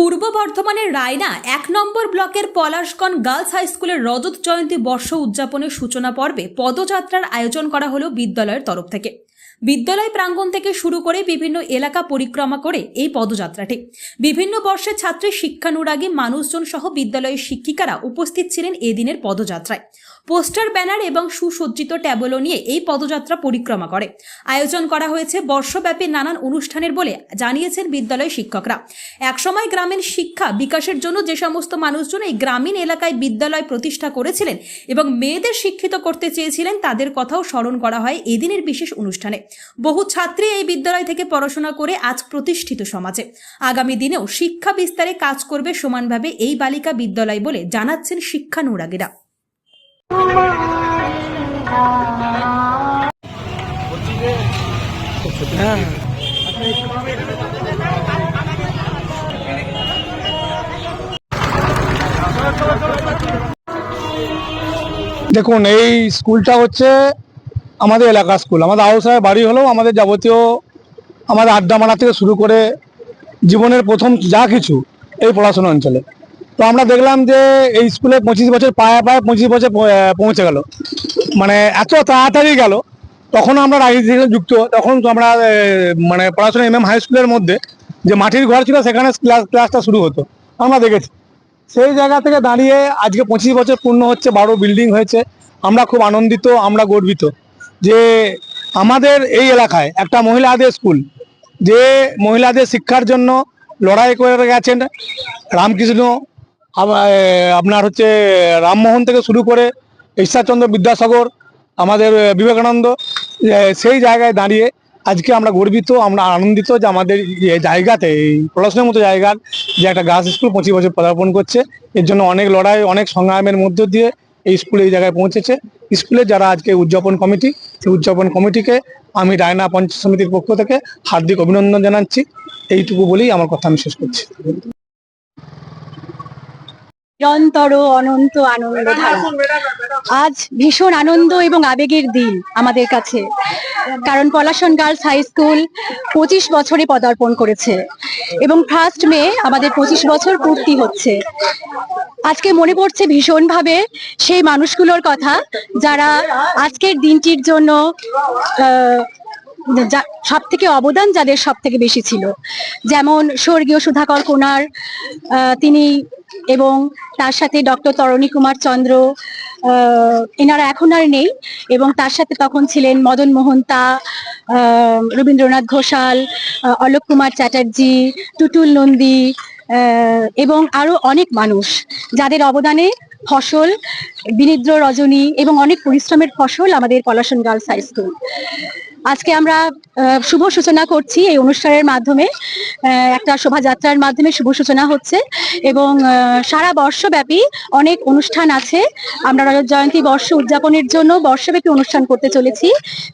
পূর্ব বর্ধমানের রায়না এক নম্বর ব্লকের পলাশগঞ্জ গার্লস হাই স্কুলের রজত জয়ন্তী বর্ষ উদযাপনের সূচনা পর্বে পদযাত্রার আয়োজন করা হলো বিদ্যালয়ের তরফ থেকে। বিদ্যালয় প্রাঙ্গণ থেকে শুরু করে বিভিন্ন এলাকা পরিক্রমা করে এই পদযাত্রাটি। বিভিন্ন বর্ষের ছাত্রী শিক্ষানুরাগী মানুষজন সহ বিদ্যালয়ের শিক্ষিকারা উপস্থিত ছিলেন এদিনের পদযাত্রায়। পোস্টার, ব্যানার এবং সুসজ্জিত ট্যাবলো নিয়ে এই পদযাত্রা পরিক্রমা করে। আয়োজন করা হয়েছে বর্ষব্যাপী নানান অনুষ্ঠানের বলে জানিয়েছেন বিদ্যালয় শিক্ষকরা। একসময় গ্রামীণ শিক্ষা বিকাশের জন্য যে সমস্ত মানুষজন এই গ্রামীণ এলাকায় বিদ্যালয় প্রতিষ্ঠা করেছিলেন এবং মেয়েদের শিক্ষিত করতে চেয়েছিলেন, তাদের কথাও স্মরণ করা হয় এদিনের বিশেষ অনুষ্ঠানে। বহু ছাত্রী এই বিদ্যালয় থেকে পড়াশোনা করে আজ প্রতিষ্ঠিত সমাজে। আগামী দিনেও শিক্ষা বিস্তারে কাজ করবে সমানভাবে এই বালিকা বিদ্যালয় বলে জানাচ্ছেন শিক্ষানুরাগীরা। দেখুন, এই স্কুলটা হচ্ছে আমাদের এলাকার স্কুল। আমাদের আউসায় বাড়ি হলেও আমাদের যাবতীয় আমাদের আড্ডা মারা থেকে শুরু করে জীবনের প্রথম যা কিছু এই পড়াশোনা অঞ্চলে। তো আমরা দেখলাম যে এই স্কুলে পঁচিশ বছর পায়ে পায়ে পঁচিশ বছর পৌঁছে গেল। মানে এত তাড়াতাড়ি গেল, তখন আমরা রাজনীতি যুক্ত। তখন আমরা মানে পড়াশোনা এম এম হাই স্কুলের মধ্যে যে মাটির ঘর ছিল, সেখানে ক্লাস ক্লাসটা শুরু হতো। আমরা দেখেছি। সেই জায়গা থেকে দাঁড়িয়ে আজকে পঁচিশ বছর পূর্ণ হচ্ছে, বারো বিল্ডিং হয়েছে। আমরা খুব আনন্দিত, আমরা গর্বিত যে আমাদের এই এলাকায় একটা মহিলাদের স্কুল, যে মহিলাদের শিক্ষার জন্য লড়াই করে গেছেন রামকৃষ্ণ আপনার হচ্ছে রামমোহন থেকে শুরু করে ঈশ্বরচন্দ্র বিদ্যাসাগর, আমাদের বিবেকানন্দ সেই জায়গায় দাঁড়িয়ে আজকে আমরা গর্বিত, আমরা আনন্দিত যে আমাদের জায়গাতে, এই পড়াশোনার মতো জায়গার যে একটা গার্লস স্কুল পঁচিশ বছর পদার্পণ করছে, এর জন্য অনেক লড়াই, অনেক সংগ্রামের মধ্য দিয়ে এই স্কুল এই জায়গায় পৌঁছেছে। স্কুলে যারা আজকে উদযাপন কমিটি, সেই উদযাপন কমিটিকে আমি রায়না পঞ্চায়েত সমিতির পক্ষ থেকে হার্দিক অভিনন্দন জানাচ্ছি। এইটুকু বলেই আমার কথা আমি শেষ করছি। নিরন্তর অনন্ত আনন্দ আজ ভীষণ আনন্দ এবং আবেগের দিন আমাদের কাছে। কারণ পলাশন গার্লস হাই স্কুল পঁচিশ বছরে পদার্পণ করেছে এবং ফার্স্ট মে আমাদের পঁচিশ বছর পূর্তি হচ্ছে। আজকে মনে পড়ছে ভীষণভাবে সেই মানুষগুলোর কথা যারা আজকের দিনটির জন্য সব থেকে অবদান যাদের সব থেকে বেশি ছিল। যেমন স্বর্গীয় সুধাকর কোনার তিনি এবং তার সাথে ডক্টর তরণী কুমার চন্দ্র এনারা এখন আর নেই এবং তার সাথে তখন ছিলেন মদন মোহন্তা রবীন্দ্রনাথ ঘোষাল অলোক কুমার চ্যাটার্জি, টুটুল নন্দী এবং আরও অনেক মানুষ যাদের অবদানে ফসল, বিনিদ্র রজনী এবং অনেক পরিশ্রমের ফসল আমাদের পলাশন গার্লস হাই স্কুল। আজকে আমরা শুভ সূচনা করছি এই অনুষ্ঠানের মাধ্যমে। একটা শোভাযাত্রার মাধ্যমে শুভ সূচনা হচ্ছে এবং সারা বর্ষব্যাপী অনেক অনুষ্ঠান আছে। আমরা রজত জয়ন্তী বর্ষ উদযাপনের জন্য বর্ষব্যাপী অনুষ্ঠান করতে চলেছি।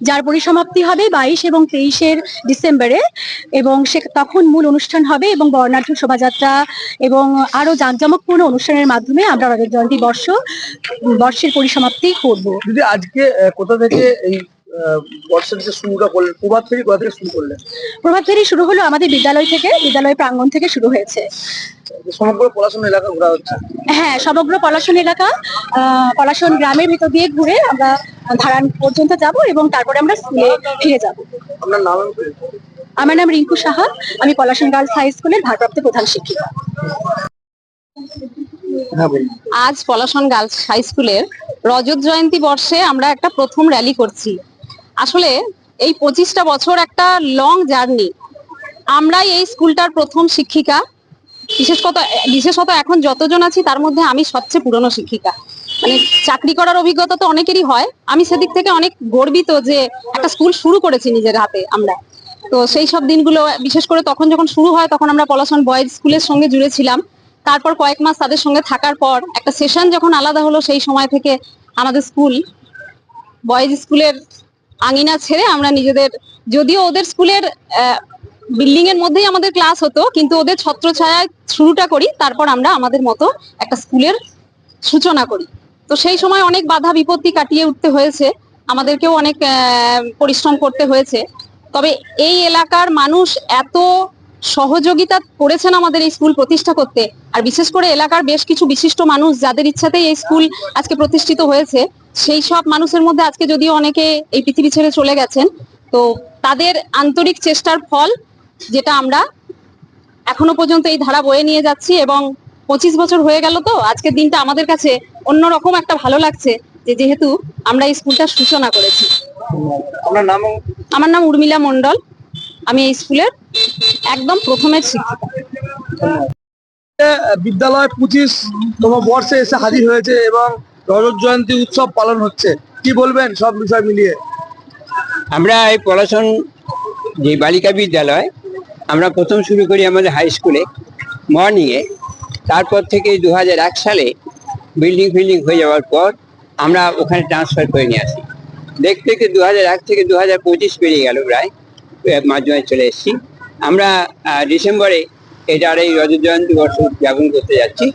যার পরিসমাপ্তি হবে বাইশ এবং তেইশের ডিসেম্বরে এবং সে, তখন মূল অনুষ্ঠান হবে এবং বর্ণাঢ্য শোভাযাত্রা এবং আরও জাঁকজমকপূর্ণ অনুষ্ঠানের মাধ্যমে আমরা রজত জয়ন্তী বর্ষ, বর্ষের পরিসমাপ্তি করব। আজকে কোথা থেকে এই বর্ষের যে শুরুটা করলেন প্রভাত থেকে কোথা থেকে শুরু করলেন? প্রভাত ফেরি শুরু হলো আমাদের বিদ্যালয় থেকে বিদ্যালয় প্রাঙ্গণ থেকে শুরু হয়েছে। সমগ্র পড়াশোনা এলাকা ঘোরা হচ্ছে। হ্যাঁ সমগ্র পলাশন এলাকা আহ, পলাশন গ্রামের ভিতর দিয়ে ঘুরে আমরা ধারান পর্যন্ত যাব এবং তারপরে আমরা স্কুলে ফিরে যাব। আপনার নাম আমার নাম রিঙ্কু সাহা আমি পলাশন গার্লস হাই স্কুলের ভারপ্রাপ্ত প্রধান শিক্ষিকা। হ্যাঁ আজ পলাশন গার্লস হাই স্কুলের রজত জয়ন্তী বর্ষে আমরা একটা প্রথম র্যালি করছি। আসলে এই পঁচিশটা বছর একটা লং জার্নি আমরাই এই স্কুলটার প্রথম শিক্ষিকা। বিশেষত বিশেষত এখন যতজন আছি, তার মধ্যে আমি সবচেয়ে পুরনো শিক্ষিকা। মানে চাকরি করার অভিজ্ঞতা তো অনেকেরই হয়। আমি সেদিক থেকে অনেক গর্বিত যে একটা স্কুল শুরু করেছি নিজের হাতে আমরা। তো সেই সব দিনগুলো, বিশেষ করে তখন যখন শুরু হয়, তখন আমরা পলাশন বয়েজ স্কুলের সঙ্গে জুড়েছিলাম। তারপর কয়েক মাস তাদের সঙ্গে থাকার পর একটা সেশন যখন আলাদা হলো সেই সময় থেকে আমাদের স্কুল, বয়েজ স্কুলের আঙিনা ছেড়ে আমরা নিজেদের, যদিও ওদের স্কুলের বিল্ডিং এর মধ্যেই আমাদের ক্লাস হতো, কিন্তু ওদের ছত্রছায়ায় শুরুটা করি, তারপর আমরা আমাদের মতো একটা স্কুলের সূচনা করি। তো সেই সময় অনেক বাধা বিপত্তি কাটিয়ে উঠতে হয়েছে, আমাদেরকেও অনেক পরিশ্রম করতে হয়েছে। তবে এই এলাকার মানুষ এত সহযোগিতা করেছেন আমাদের এই স্কুল প্রতিষ্ঠা করতে, আর বিশেষ করে এলাকার বেশ কিছু বিশিষ্ট মানুষ যাদের ইচ্ছাতেই এই স্কুল আজকে প্রতিষ্ঠিত হয়েছে সেই সব মানুষের মধ্যে আজকে যদিও অনেকে এই পৃথিবী ছেড়ে চলে গেছেন তো তাদের আন্তরিক চেষ্টার ফল যেটা আমরা এখনও পর্যন্ত এই ধারা বয়ে নিয়ে যাচ্ছি এবং পঁচিশ বছর হয়ে গেল তো আজকের দিনটা আমাদের কাছে অন্যরকম একটা ভালো লাগছে যে যেহেতু আমরা এই স্কুলটার সূচনা করেছি। আমার নাম উর্মিলা মন্ডল আমি এই স্কুলের একদম প্রথমের শিক্ষিকা। বিদ্যালয় পঁচিশ বর্ষে এসে হাজির হয়েছে এবং রজত জয়ন্তী উৎসব পালন হচ্ছে। কি বলবেন সব বিষয় মিলিয়ে? আমরা এই পড়াশোন, যে বালিকা বিদ্যালয়, আমরা প্রথম শুরু করি আমাদের হাই স্কুলে মর্নিংয়ে তারপর থেকে দু সালে বিল্ডিং ফিল্ডিং হয়ে যাওয়ার পর আমরা ওখানে ট্রান্সফার করে নিয়ে আসি। দেখতে দেখতে দু এক থেকে দু হাজার পঁচিশ পেরিয়ে গেল প্রায় মাধ্যমে চলে এসেছি। আমরা ডিসেম্বরে এটার এই রজত জয়ন্তী বর্ষ উদযাপন করতে যাচ্ছি।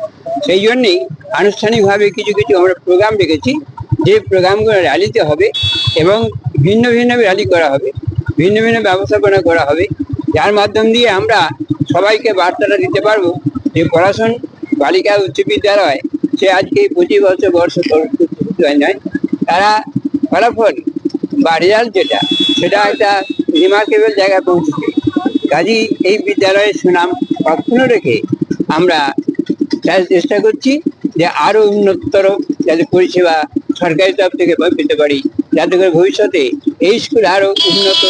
সেই জন্যেই আনুষ্ঠানিকভাবে কিছু কিছু আমরা প্রোগ্রাম রেখেছি। যে প্রোগ্রামগুলো র্যালিতে হবে এবং ভিন্ন ভিন্ন র্যালি করা হবে, ভিন্ন ভিন্ন ব্যবস্থাপনা করা হবে। যার মাধ্যম দিয়ে আমরা সবাইকে বার্তাটা দিতে পারব যে পড়াশোন বালিকা উচ্চ বিদ্যালয়, সে আজকে পঁচিশ বছর বর্ষ পূর্তি নয় তারা ফলাফল বা রেজাল্ট যেটা, সেটা একটা রিমার্কেবল জায়গায় পৌঁছেছে। কাজী এই বিদ্যালয়ের সুনাম অক্ষুণ্ণ রেখে আমরা চে- চেষ্টা করছি যে আরও উন্নততর যাতে পরিষেবা সরকারি তরফ থেকে পেতে পারি। যাতে করে ভবিষ্যতে এই স্কুল আরও উন্নত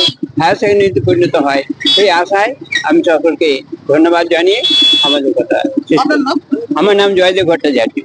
হায়ার সেকেন্ডারিতে পরিণত হয় সেই আশায় আমি সকলকে ধন্যবাদ জানিয়ে আমাদের কথা। আমার নাম জয়দেব ভট্টাচার্য।